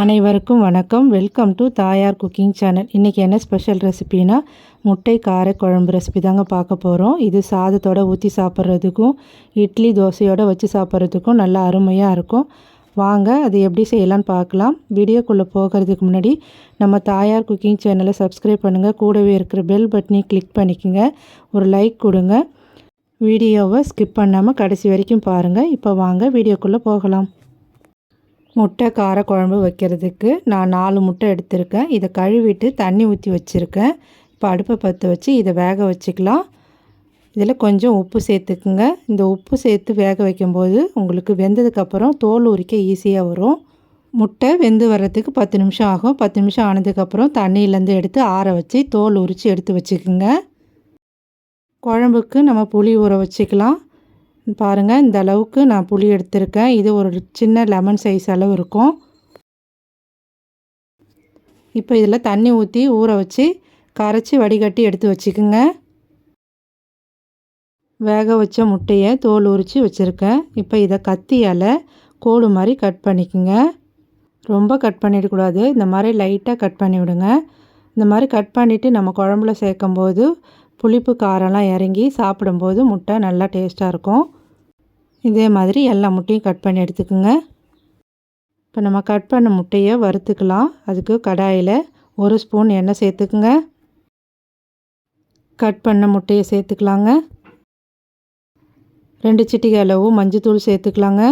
அனைவருக்கும் வணக்கம். Welcome to Thayar cooking channel இன்றைக்கி என்ன ஸ்பெஷல் ரெசிபினா முட்டை கார குழம்பு ரெசிபி தாங்க பார்க்க போகிறோம் இது சாதத்தோட ஊற்றி சாப்பிட்றதுக்கும் இட்லி தோசையோடு வச்சு சாப்பிட்றதுக்கும் நல்லா அருமையாக இருக்கும். வாங்க அது எப்படி செய்யலான்னு பார்க்கலாம். வீடியோக்குள்ளே போகிறதுக்கு முன்னாடி நம்ம தாயார் குக்கிங் சேனலை சப்ஸ்கிரைப் பண்ணுங்கள் கூடவே இருக்கிற பெல் பட்டனையும் கிளிக் பண்ணிக்கோங்க. ஒரு லைக் கொடுங்க. வீடியோவை ஸ்கிப் பண்ணாமல் கடைசி வரைக்கும் பாருங்கள் இப்போ வாங்க வீடியோக்குள்ளே போகலாம். முட்டை கார குழம்பு வைக்கிறதுக்கு நான் நாலு முட்டை எடுத்திருக்கேன். இதை கழுவிட்டு தண்ணி ஊற்றி வச்சுருக்கேன். இப்போ அடுப்பை பற்ற வச்சு இதை வேக வச்சுக்கலாம். இதில் கொஞ்சம் உப்பு சேர்த்துக்குங்க. இந்த உப்பு சேர்த்து வேக வைக்கும்போது உங்களுக்கு வெந்ததுக்கப்புறம் தோல் உரிக்க ஈஸியாக வரும். முட்டை வெந்து வர்றதுக்கு பத்து நிமிஷம் ஆகும். பத்து நிமிஷம் ஆனதுக்கப்புறம் தண்ணியிலேருந்து எடுத்து ஆற வச்சு தோல் உரித்து எடுத்து வச்சுக்குங்க. குழம்புக்கு நம்ம புளி ஊற வச்சுக்கலாம். பாருங்கள் இந்த அளவுக்கு நான் புளி எடுத்திருக்கேன். இது ஒரு சின்ன லெமன் சைஸ் அளவு இருக்கும். இப்போ இதில் தண்ணி ஊற்றி ஊற வச்சு கரைச்சி வடிகட்டி எடுத்து வச்சுக்கோங்க. வேக வச்ச முட்டையை தோல் உரித்து வச்சுருக்கேன். இப்போ இதை கத்தியால் கோடு மாதிரி கட் பண்ணிக்கோங்க. ரொம்ப கட் பண்ணிடக்கூடாது இந்த மாதிரி லைட்டாக கட் பண்ணி விடுங்க. இந்த மாதிரி கட் பண்ணிவிட்டு நம்ம குழம்புல சேர்க்கும்போது புளிப்பு காரம்லாம் இறங்கி சாப்பிடும்போது முட்டை நல்லா டேஸ்ட்டாக இருக்கும். இதே மாதிரி எல்லா முட்டையும் கட் பண்ணி எடுத்துக்கோங்க. இப்போ நம்ம கட் பண்ண முட்டையை வறுத்துக்கலாம். அதுக்கு கடாயில் ஒரு ஸ்பூன் எண்ணெய் சேர்த்துக்குங்க. கட் பண்ண முட்டையை சேர்த்துக்கலாங்க. ரெண்டு சிட்டிகை அளவு மஞ்சத்தூள் சேர்த்துக்கலாங்க.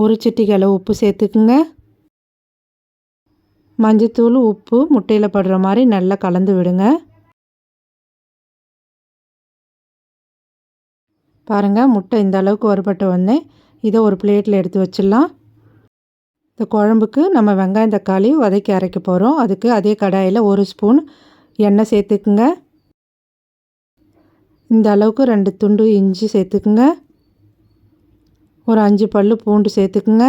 ஒரு சிட்டிகை அளவு உப்பு சேர்த்துக்குங்க. மஞ்சத்தூள் உப்பு முட்டையில் படுற மாதிரி நல்லா கலந்து விடுங்க. பாருங்கள் முட்டை இந்த அளவுக்கு வறுபட்ட உடனே இதை ஒரு பிளேட்டில் எடுத்து வச்சிடலாம். இந்த குழம்புக்கு நம்ம வெங்காயம் தக்காளி வதக்கி அரைக்க போகிறோம் அதுக்கு அதே கடாயில் ஒரு ஸ்பூன் எண்ணெய் சேர்த்துக்குங்க. இந்த அளவுக்கு ரெண்டு துண்டு இஞ்சி சேர்த்துக்குங்க. ஒரு அஞ்சு பல் பூண்டு சேர்த்துக்குங்க.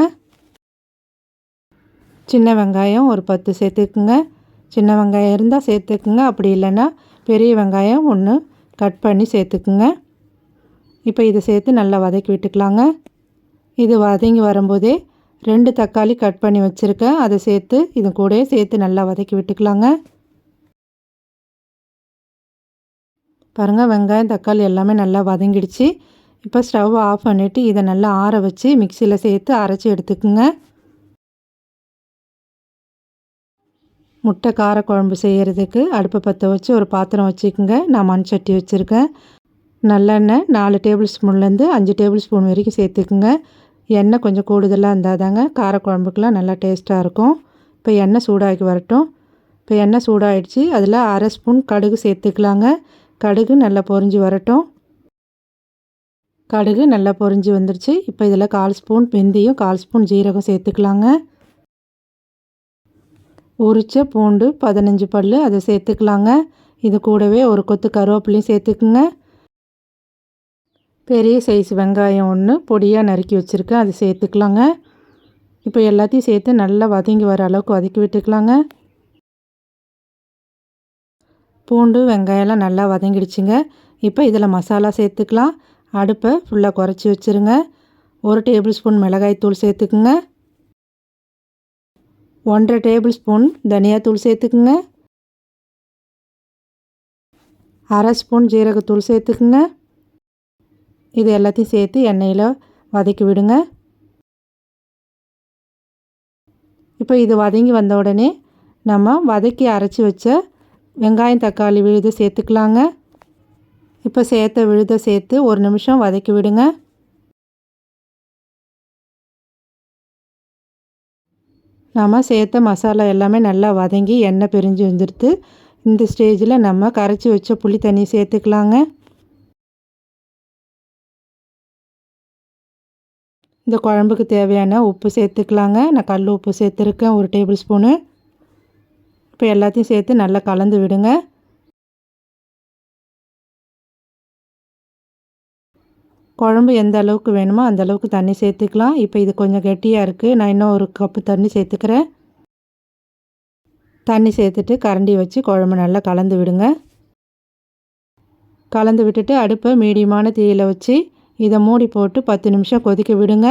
சின்ன வெங்காயம் ஒரு பத்து சேர்த்துக்குங்க. சின்ன வெங்காயம் இருந்தால் சேர்த்துக்குங்க. அப்படி இல்லைன்னா பெரிய வெங்காயம் ஒன்று கட் பண்ணி சேர்த்துக்குங்க. இப்போ இதை சேர்த்து நல்லா வதக்கி விட்டுக்கலாங்க. இது வதங்கி வரும்போதே ரெண்டு தக்காளி கட் பண்ணி வச்சுருக்கேன். அதை சேர்த்து இது கூட சேர்த்து நல்லா வதக்கி விட்டுக்கலாங்க. பாருங்கள் வெங்காயம் தக்காளி எல்லாமே நல்லா வதங்கிடுச்சு. இப்போ ஸ்டவ் ஆஃப் பண்ணிவிட்டு இதை நல்லா ஆற வச்சு மிக்சியில் சேர்த்து அரைச்சி எடுத்துக்குங்க. முட்டை காரக்குழம்பு செய்கிறதுக்கு அடுப்பை பற்ற வச்சு ஒரு பாத்திரம் வச்சுக்கோங்க. நான் மண் சட்டி வச்சுருக்கேன். நல்லெண்ணெய் நாலு டேபிள் ஸ்பூன்லேருந்து அஞ்சு டேபிள் ஸ்பூன் வரைக்கும் சேர்த்துக்குங்க. எண்ணெய் கொஞ்சம் கூடுதலாக இருந்தால் தாங்க காரக்குழம்புக்கெலாம் நல்லா டேஸ்ட்டாக இருக்கும். இப்போ எண்ணெய் சூடாகி வரட்டும். இப்போ எண்ணெய் சூடாகிடுச்சு அதில் அரை ஸ்பூன் கடுகு சேர்த்துக்கலாங்க. கடுகு நல்லா பொறிஞ்சு வரட்டும். கடுகு நல்லா பொறிஞ்சு வந்துடுச்சு இப்போ இதில் கால் ஸ்பூன் வெந்தயம் கால் ஸ்பூன் ஜீரகம் சேர்த்துக்கலாங்க. உரிச்ச பூண்டு பதினஞ்சு பல் அதை சேர்த்துக்கலாங்க. இது கூடவே ஒரு கொத்து கருவேப்பிலையும் சேர்த்துக்குங்க. பெரிய சைஸ் வெங்காயம் ஒன்று பொடியாக நறுக்கி வச்சுருக்கேன். அது சேர்த்துக்கலாங்க. இப்போ எல்லாத்தையும் சேர்த்து நல்லா வதங்கி வர அளவுக்கு வதக்கி விட்டுக்கலாங்க. பூண்டு வெங்காயம்லாம் நல்லா வதங்கிடுச்சுங்க. இப்போ இதில் மசாலா சேர்த்துக்கலாம். அடுப்பை ஃபுல்லாக குறைச்சி வச்சுருங்க. ஒரு டேபிள் ஸ்பூன் மிளகாய் தூள் சேர்த்துக்குங்க. ஒன்றரை டேபிள் ஸ்பூன் தனியாத்தூள் சேர்த்துக்குங்க. அரை ஸ்பூன் ஜீரகத்தூள் சேர்த்துக்குங்க. இது எல்லாத்தையும் சேர்த்து எண்ணெயில் வதக்கி விடுங்க. இப்போ இது வதங்கி வந்த உடனே நம்ம வதக்கி அரைச்சி வச்ச வெங்காயம் தக்காளி விழுத சேர்த்துக்கலாங்க. இப்போ சேர்த்த விழுத சேர்த்து ஒரு நிமிஷம் வதக்கி விடுங்க. நம்ம சேர்த்த மசாலா எல்லாமே நல்லா வதங்கி எண்ணெய் பிரிஞ்சு வந்துடுது இந்த ஸ்டேஜில் நம்ம கரைச்சி வச்ச புளி தண்ணி சேர்த்துக்கலாங்க. இந்த குழம்புக்கு தேவையான உப்பு சேர்த்துக்கலாங்க. நான் கல் உப்பு சேர்த்துருக்கேன் ஒரு டேபிள் ஸ்பூனு. இப்போ எல்லாத்தையும் சேர்த்து நல்லா கலந்து விடுங்க. குழம்பு எந்த அளவுக்கு வேணுமோ அந்த அளவுக்கு தண்ணி சேர்த்துக்கலாம். இப்போ இது கொஞ்சம் கெட்டியாக இருக்குது நான் இன்னும் ஒரு கப்பு தண்ணி சேர்த்துக்கிறேன். தண்ணி சேர்த்துட்டு கரண்டி வச்சு குழம்பு நல்லா கலந்து விடுங்க. கலந்து விட்டுட்டு அடுப்பை மீடியமான தீயில் வச்சு இதை மூடி போட்டு பத்து நிமிஷம் கொதிக்க விடுங்க.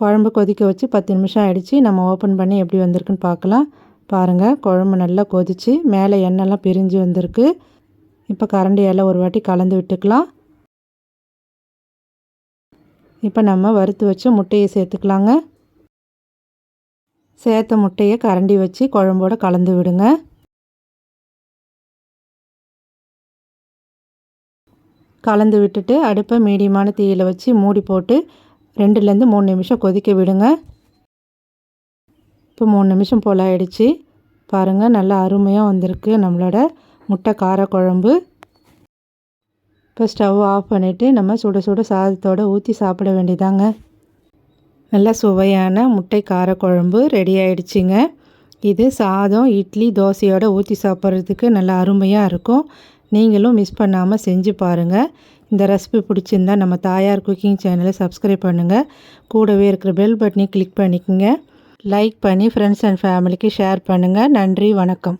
குழம்பு கொதிக்க வச்சு பத்து நிமிஷம் ஆகிடுச்சு நம்ம ஓப்பன் பண்ணி எப்படி வந்திருக்குன்னு பார்க்கலாம். பாருங்கள் குழம்பு நல்லா கொதிச்சு மேலே எண்ணெய்லாம் பிரிஞ்சு வந்திருக்கு. இப்போ கரண்டியால் ஒரு வாட்டி கலந்து விட்டுக்கலாம். இப்போ நம்ம வறுத்து வச்சு முட்டையை சேர்த்துக்கலாங்க. சேர்த்த முட்டையை கரண்டி வச்சு குழம்போடு கலந்து விடுங்க. கலந்து விட்டுட்டு அடுப்பை மீடியமான தீயில் வச்சு மூடி போட்டு ரெண்டுலேருந்து மூணு நிமிஷம் கொதிக்க விடுங்க. இப்போ மூணு நிமிஷம் போல் ஆயிடுச்சு. பாருங்கள் நல்லா அருமையாக வந்திருக்கு நம்மளோட முட்டை கார குழம்பு இப்போ ஸ்டவ் ஆஃப் பண்ணிவிட்டு நம்ம சுட சுட சாதத்தோடு ஊற்றி சாப்பிட வேண்டியதாங்க. நல்லா சுவையான முட்டை கார குழம்பு ரெடி ஆயிடுச்சுங்க. இது சாதம் இட்லி தோசையோடு ஊற்றி சாப்பிட்றதுக்கு நல்லா அருமையாக இருக்கும். நீங்களும் மிஸ் பண்ணாமல் செஞ்சு பாருங்கள் இந்த ரெசிபி பிடிச்சிருந்தா நம்ம தாயார் குக்கிங் சேனலை சப்ஸ்கிரைப் பண்ணுங்கள் கூடவே இருக்கிற பெல் பட்டனையும் கிளிக் பண்ணிக்கோங்க. லைக் பண்ணி ஃப்ரெண்ட்ஸ் அண்ட் ஃபேமிலிக்கு ஷேர் பண்ணுங்கள் நன்றி வணக்கம்.